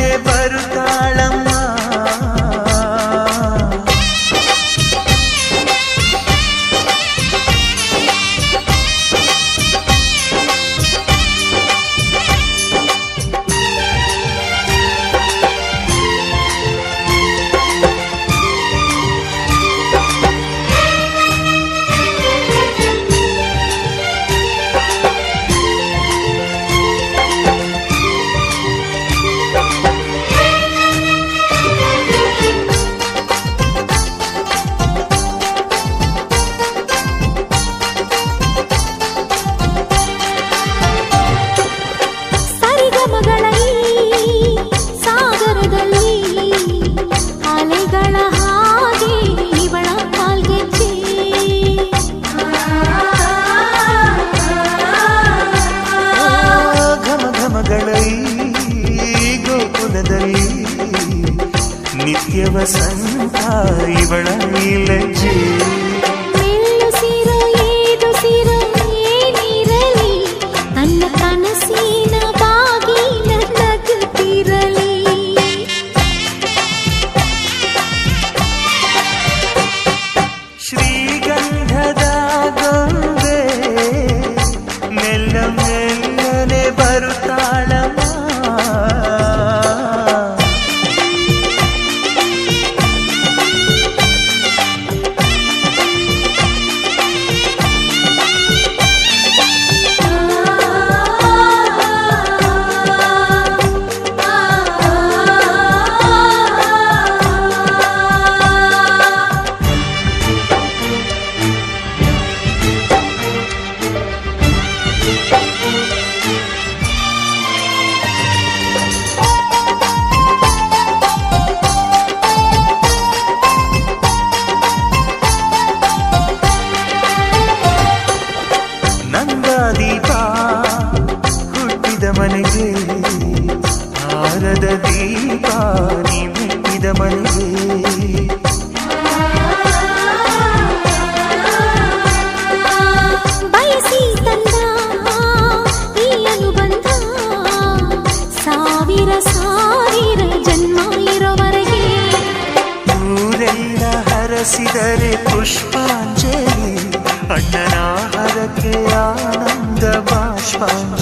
ने बरसा Oh.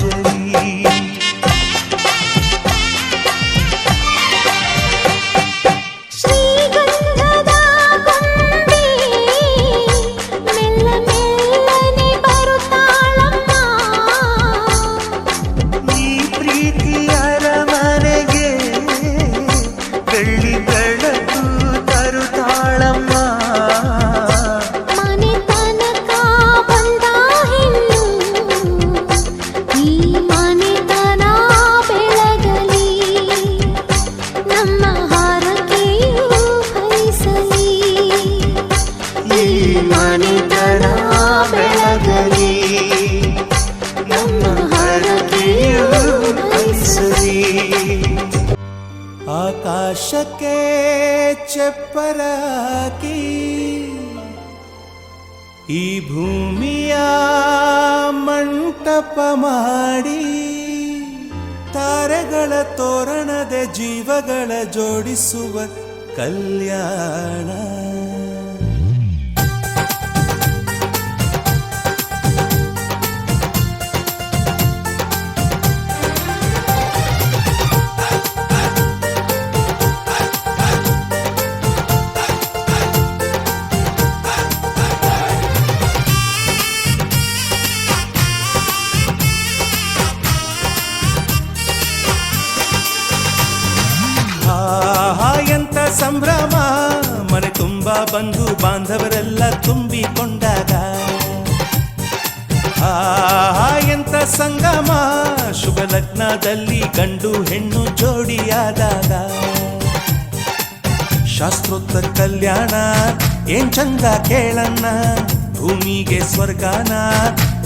ಕಲ್ಯಾಣ ತುಂಬಿಕೊಂಡಾಗ. ಆ ಎಂತ ಸಂಗಮ ಶುಭ ಲಗ್ನದಲ್ಲಿ ಗಂಡು ಹೆಣ್ಣು ಜೋಡಿಯಾದಾಗ. ಶಾಸ್ತ್ರೋತ್ತ ಕಲ್ಯಾಣ, ಏನ್ ಚಂದ ಕೇಳಣ್ಣ. ಭೂಮಿಗೆ ಸ್ವರ್ಗಾನ,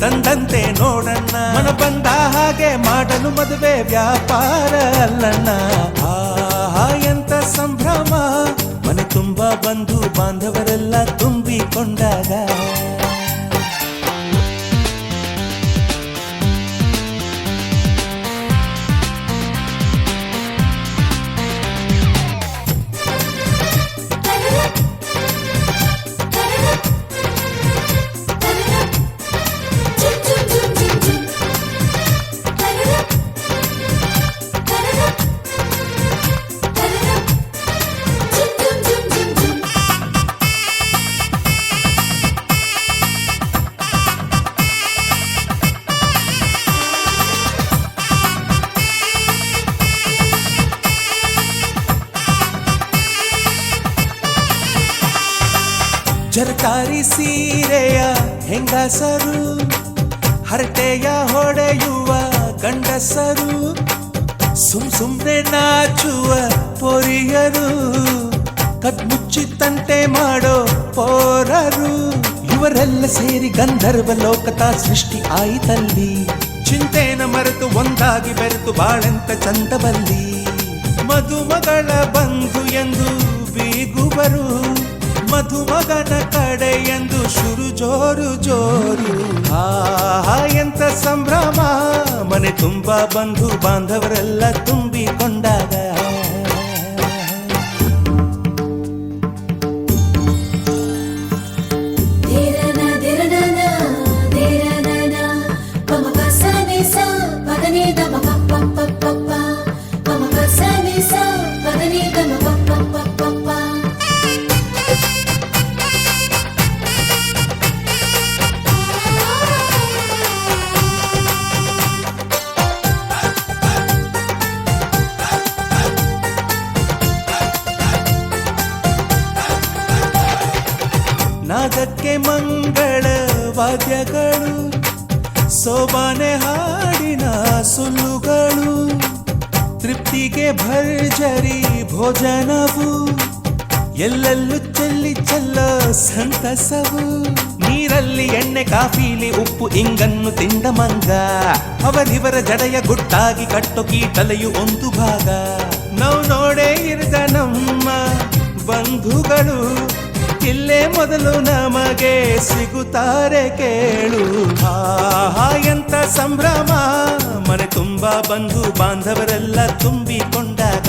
ತಂದಂತೆ ನೋಡಣ್ಣ. ಮನ ಬಂದ ಹಾಗೆ ಮಾಡಲು ಮದುವೆ ವ್ಯಾಪಾರ ಅಲ್ಲಣ್ಣ. ಆ ಎಂತ ಸಂಭ್ರಮ ತುಂಬ ಬಂಧು ಬಾಂಧವರೆಲ್ಲ ತುಂಬಿಕೊಂಡಾಗ ಜರಕಾರಿ ಸೀರೆಯ ಹೆಂಗಸರು, ಹರಟೆಯ ಹೊಡೆಯುವ ಗಂಡಸರು, ಸುಮ್ ಸುಮ್ನೆ ನಾಚುವ ಪೊರಿಯರು ಕದ್ಮುಚ್ಚಿತಂತೆ ಮಾಡೋ ಪೋರರು. ಇವರೆಲ್ಲ ಸೇರಿ ಗಂಧರ್ವ ಲೋಕತಾ ಸೃಷ್ಟಿ ಆಯಿತಲ್ಲಿ. ಚಿಂತೆನ ಮರೆತು ಒಂದಾಗಿ ಬೆರೆತು ಬಾಳೆಂತ ಚಂದವಲ್ಲಿ. ಮಧುಮಗಳ ಬಂಧು ಎಂದು ಬೀಗುವರು. ಮಧುಮಗನ ಎಂದು ಶುರು ಜೋರು ಜೋರು. ಆ ಎಂತ ಸಂಭ್ರಮ. ಮನೆ ತುಂಬಾ ಬಂಧು ಬಾಂಧವರೆಲ್ಲ ತುಂಬಿಕೊಂಡಾಗ. ಎಲ್ಲೆಲ್ಲೂ ಚೆಲ್ಲಿ ಚೆಲ್ಲ ಸಂತಸವು. ನೀರಲ್ಲಿ ಎಣ್ಣೆ, ಕಾಫಿಲಿ, ಉಪ್ಪು, ಇಂಗನ್ನು ತಿಂದ ಮಂಗ. ಅವರಿವರ ಜಡೆಯ ಗುಟ್ಟಾಗಿ ಕಟ್ಟೋ ಕೀಟಲೆಯು ಒಂದು ಭಾಗ. ನಾವು ನೋಡೇ ಇರದ ನಮ್ಮ ಬಂಧುಗಳು, ಇಲ್ಲೇ ಮೊದಲು ನಮಗೆ ಸಿಗುತ್ತಾರೆ ಕೇಳು. ಹಾ ಎಂತ ಸಂಭ್ರಮ. ಮನೆ ತುಂಬಾ ಬಂಧು ಬಾಂಧವರೆಲ್ಲ ತುಂಬಿಕೊಂಡಾಗ.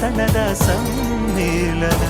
ತನದ ಸಮ್ಮಿಲನ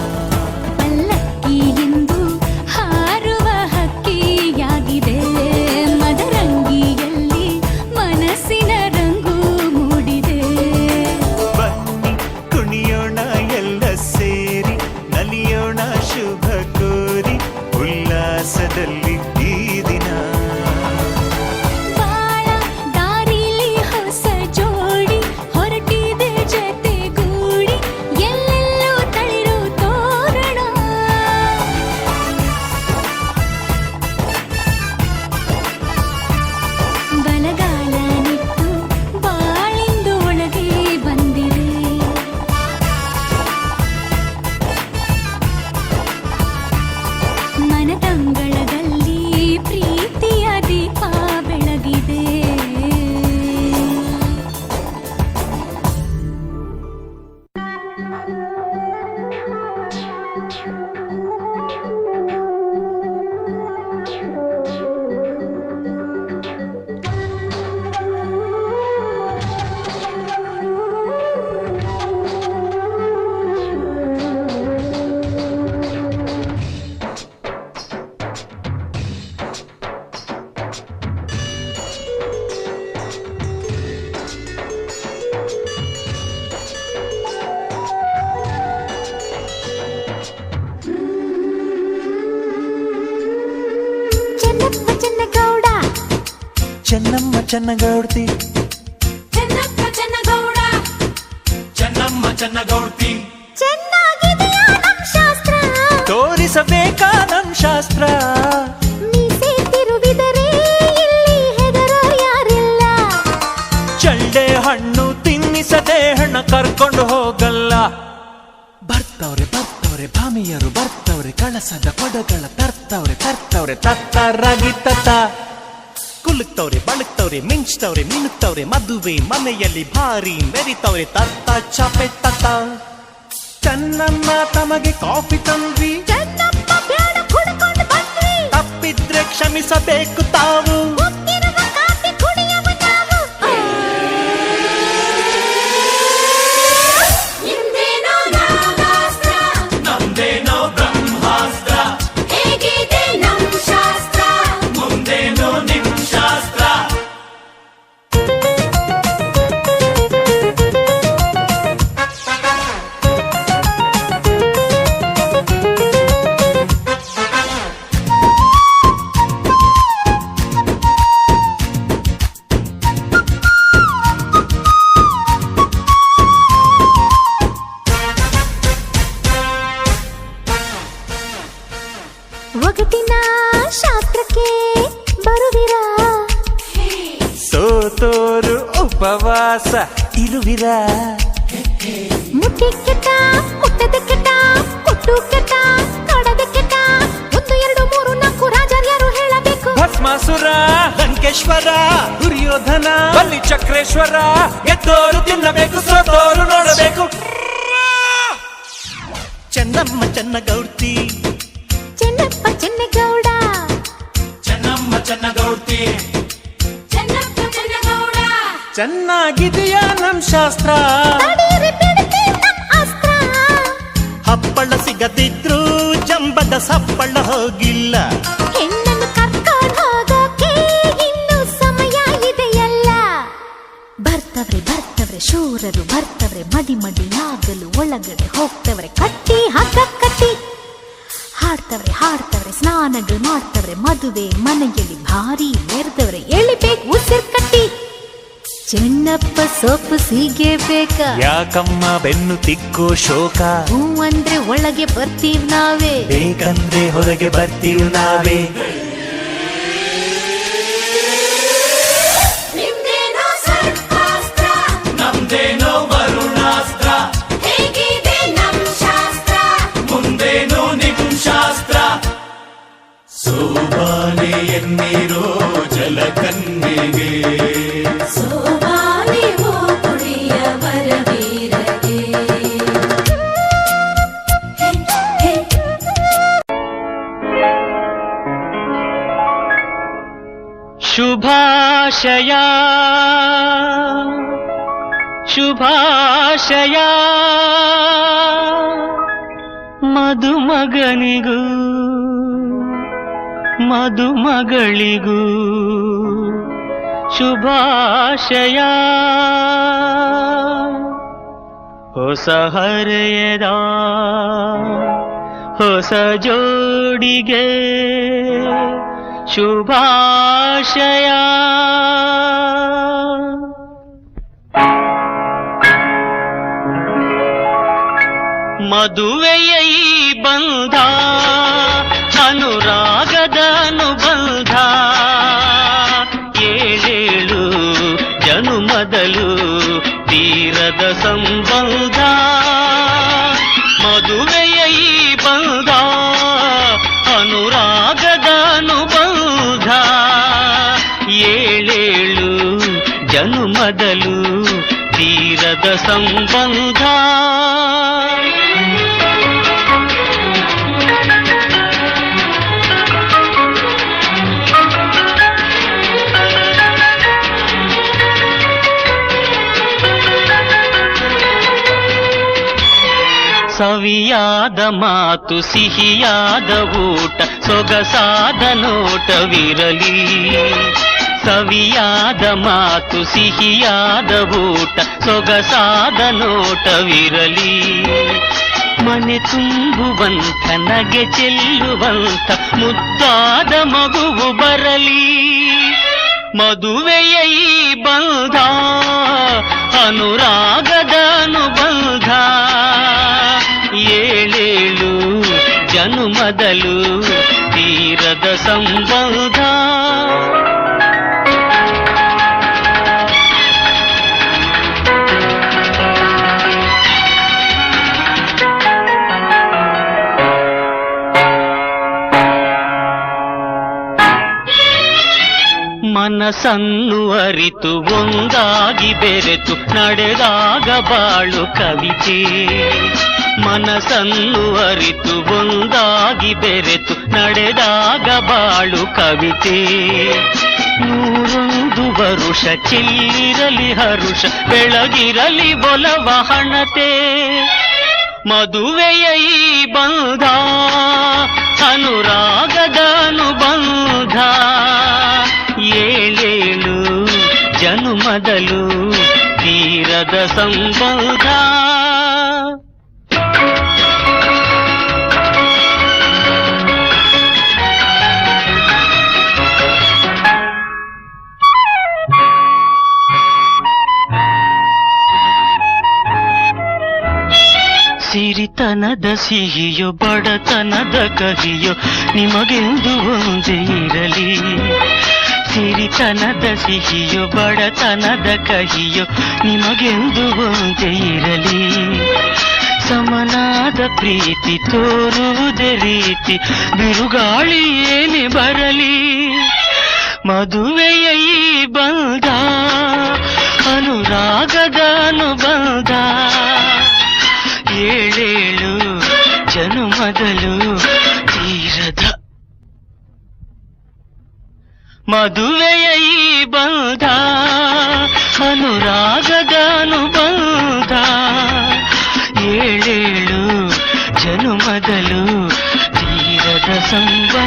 ಚೆನ್ನಮ್ಮ ಚೆನ್ನಗೌಡ್ತಿ. ಚೆನ್ನಪ್ಪ ಚೆನ್ನಗೌಡ. ಚೆನ್ನಮ್ಮ ಚೆನ್ನಗೌಡ್ತಿ. ಶಾಸ್ತ್ರ? ತೋರಿಸಬೇಕಾ ನಮ್ ಶಾಸ್ತ್ರ. ಮೀಸೆ ತಿರುವಿದರೆ ಇಲ್ಲಿ ಹೆದರೋ ಯಾರಿಲ್ಲ. ಚಳ್ಳೆ ಹಣ್ಣು ತಿನ್ನಿಸದೆ ಹಣ ಕರ್ಕೊಂಡು ಹೋಗಲ್ಲ. ಬರ್ತವ್ರೆ ಬರ್ತವ್ರೆ ಭಾಮಿಯರು ಬರ್ತವ್ರೆ ಕಳಸದ ಕೊಡಗಳ ತರ್ತವ್ರೆ ತರ್ತವ್ರೆ ತತ್ತರಾಗಿ ತತ್ತ. ಕುಲುಕ್ತವ್ರೆ ಬಳುಕ್ತವ್ರೆ ಮಿಂಚ್ತವ್ರೆ ಮಿನುಕ್ತವ್ರೆ ಮದುವೆ ಮನೆಯಲ್ಲಿ ಭಾರಿ ಮೆರಿತವ್ರೆ ತತ್ತ ಚಾಪೆ ತತ್ತ ಚೆನ್ನಮ್ಮ ತಮಗೆ ಕಾಫಿ ತಂದ್ವಿ ಚೆನ್ನಪ್ಪ ಬ್ಯಾಡ ಕುಡ್ಕೊಂಡು ಬಂದ್ವಿ ತಪ್ಪಿದ್ರೆ ಕ್ಷಮಿಸಬೇಕು ತಾವು ಸೋತೋರು ಉಪವಾಸ ಇರುವಿರ ಮುಟ್ಟಿ ಕೆಟ್ಟ ಮುಟ್ಟದ ಕೆಟ್ಟ ಕೊಟ್ಟು ಕೆಟ್ಟ ಕಡದ ಕೆಟ್ಟ ಒಂದು ಎರಡು ಮೂರು ನಾಲ್ಕು ರಾಜರ್ಯಾರು ಹೇಳಬೇಕು. ಭಸ್ಮಾಸುರ ಲಂಕೇಶ್ವರ ದುರ್ಯೋಧನ ಬಲ್ಲಿ ಚಕ್ರೇಶ್ವರ ಗೆದ್ದೋರು ತಿನ್ನಬೇಕು ಸೋತೋರು ನೋಡಬೇಕು. ಚೆನ್ನಮ್ಮ ಚೆನ್ನಗೌಡ್ತಿ. ಚೆನ್ನಪ್ಪ ಚೆನ್ನಗೌಡ. ಚೆನ್ನಮ್ಮ ಚೆನ್ನಗೌಡ್ತಿ. ಚೆನ್ನಪ್ಪ ಚೆನ್ನಗೌಡ ಚೆನ್ನಾಗಿದೆಯಾ ನಮ್ ಶಾಸ್ತ್ರ? ಹಪ್ಪಳ ಸಿಗದಿದ್ರು ಜಂಬದ ಸಪ್ಪಳ ಹೋಗಿಲ್ಲ. ಹೆಣ್ಣನ್ನು ಕರ್ಕೊಂಡು ಹೋಗೋಕೆ ಇನ್ನು ಸಮಯ ಇದೆಯಲ್ಲ. ಬರ್ತವ್ರೆ ಬರ್ತವ್ರೆ ಶೂರರು ಬರ್ತವ್ರೆ ಮಡಿ ಮಡಿ ಆಗಲು ಒಳಗಡೆ ಹೋಗ್ತವ್ರೆ ಕಟ್ಟಿ ಹಗ್ಗ ಕಟ್ಟಿ. ಹಾಡ್ತವ್ರೆ ಹಾಡ್ತವ್ರೆ ಸ್ನಾನಗಳು ಮಾಡ್ತವ್ರೆ ಮದುವೆ ಮನೆಯಲ್ಲಿ ಭಾರಿ ಎರ್ದವ್ರೆ ಎಳಿಬೇಕು ಉಸಿರು ಕಟ್ಟಿ. ಚೆನ್ನಪ್ಪ ಸೊಪ್ಪು ಸೀಗೆ ಬೇಕಾ? ಯಾಕಮ್ಮ ಬೆನ್ನು ತಿಕ್ಕೋ ಶೋಕ? ಹೂ ಅಂದ್ರೆ ಒಳಗೆ ಬರ್ತೀವ್ ನಾವೇ. ಬೇಕಂದ್ರೆ ಹೊರಗೆ ಬರ್ತೀವ್ ನಾವೇ. ನಿಮ್ದೇನೋ ವರುಣಾಸ್ತ್ರ. ಹೇಗಿದೆ ನಮ್ ಶಾಸ್ತ್ರ? ಮುಂದೇನೋ ಸೋಬಾನೆ ಎನ್ನಿರೋ ಶುಭಾಶಯ ಮಧುಮಗನಿಗೂ ಮಧುಮಗಳಿಗೂ ಶುಭಾಶಯ. ಹೊಸ ಹರೆಯದ ಹೊಸ ಜೋಡಿಗೆ ಶುಭಾಶಯ. ಮದುವೆಯ ಈ ಬಂಧ ಅನುರಾಗದ ಅನುಬಂಧ ಏಳೇಳು ಜನುಮದಲು ತೀರದ ಸಂಬಂಧ ಮದುವೆಯ ಈ ಬಂಧ ಅನುರಾಗದ ಅನುಬಂಧ ಏಳೇಳು ಜನುಮದಲು ತೀರದ ಸಂಬಂಧ ಸವಿಯಾದ ಮಾತು ಸಿಹಿಯಾದ ಊಟ, ಸೊಗಸಾದ ನೋಟವಿರಲಿ. ಸವಿಯಾದ ಮಾತು ಸಿಹಿಯಾದ ಊಟ, ಸೊಗಸಾದ ನೋಟವಿರಲಿ. ಮನೆ ತುಂಬುವಂತ ನಗೆ ಚೆಲ್ಲುವಂತ ಮುದ್ದಾದ ಮಗುವು ಬರಲಿ. ಮದುವೆಯ ಈ ಬಂಧ, ಅನುರಾಗದ ಅನುಬಂಧ. ಜನುಮದಲು ತೀರದ ಸಂಬಂಧ ಮನಸ್ಸನ್ನು ಅರಿತು ಒಂದಾಗಿ ಬೆರೆತು ನಡೆದಾಗ ಬಾಳು ಕವಿತೆ ಮನಸ್ಸನ್ನು ಅರಿತು ಒಂದಾಗಿ ಬೆರೆತು ನಡೆದಾಗ ಬಾಳು ಕವಿತೆ ನೂರೊಂದು ವರುಷ ಚೆಲ್ಲಿರಲಿ ಹರುಷ ಬೆಳಗಿರಲಿ ಬೊಲವ ಹಣತೆ ಮದುವೆಯ ಈ ಬಂಧ ಅನುರಾಗದ ಅನುಬಂಧ ಏಳೇಳು ಜನುಮದಲು ತೀರದ ಸಂಬಂಧ ಸಿರಿತನದ ಸಿಹಿಯೋ, ಬಡತನದ ಕಹಿಯೋ ನಿಮಗೆಂದು ಒಂದೇ ಇರಲಿ. ಸಿರಿತನದ ಸಿಹಿಯೋ, ಬಡತನದ ಕಹಿಯೋ ನಿಮಗೆಂದು ಒಂದೇ ಇರಲಿ. ಸಮನಾದ ಪ್ರೀತಿ ತೋರುವುದೇ ರೀತಿ, ಬಿರುಗಾಳಿ ಏನೆ ಬರಲಿ. ಮದುವೆಯ ಈ ಬಂಧ, ಅನುರಾಗದ ಅನುಬಂಧ ಜನುಮದಲು ತೀರದ ಮದುವೆಯ ಈ ಬಂಧ ಅನುರಾಗದ ಅನುಬಂಧ ಏಳೇಳು ಜನುಮದಲು ತೀರದ ಸಂಬಂಧ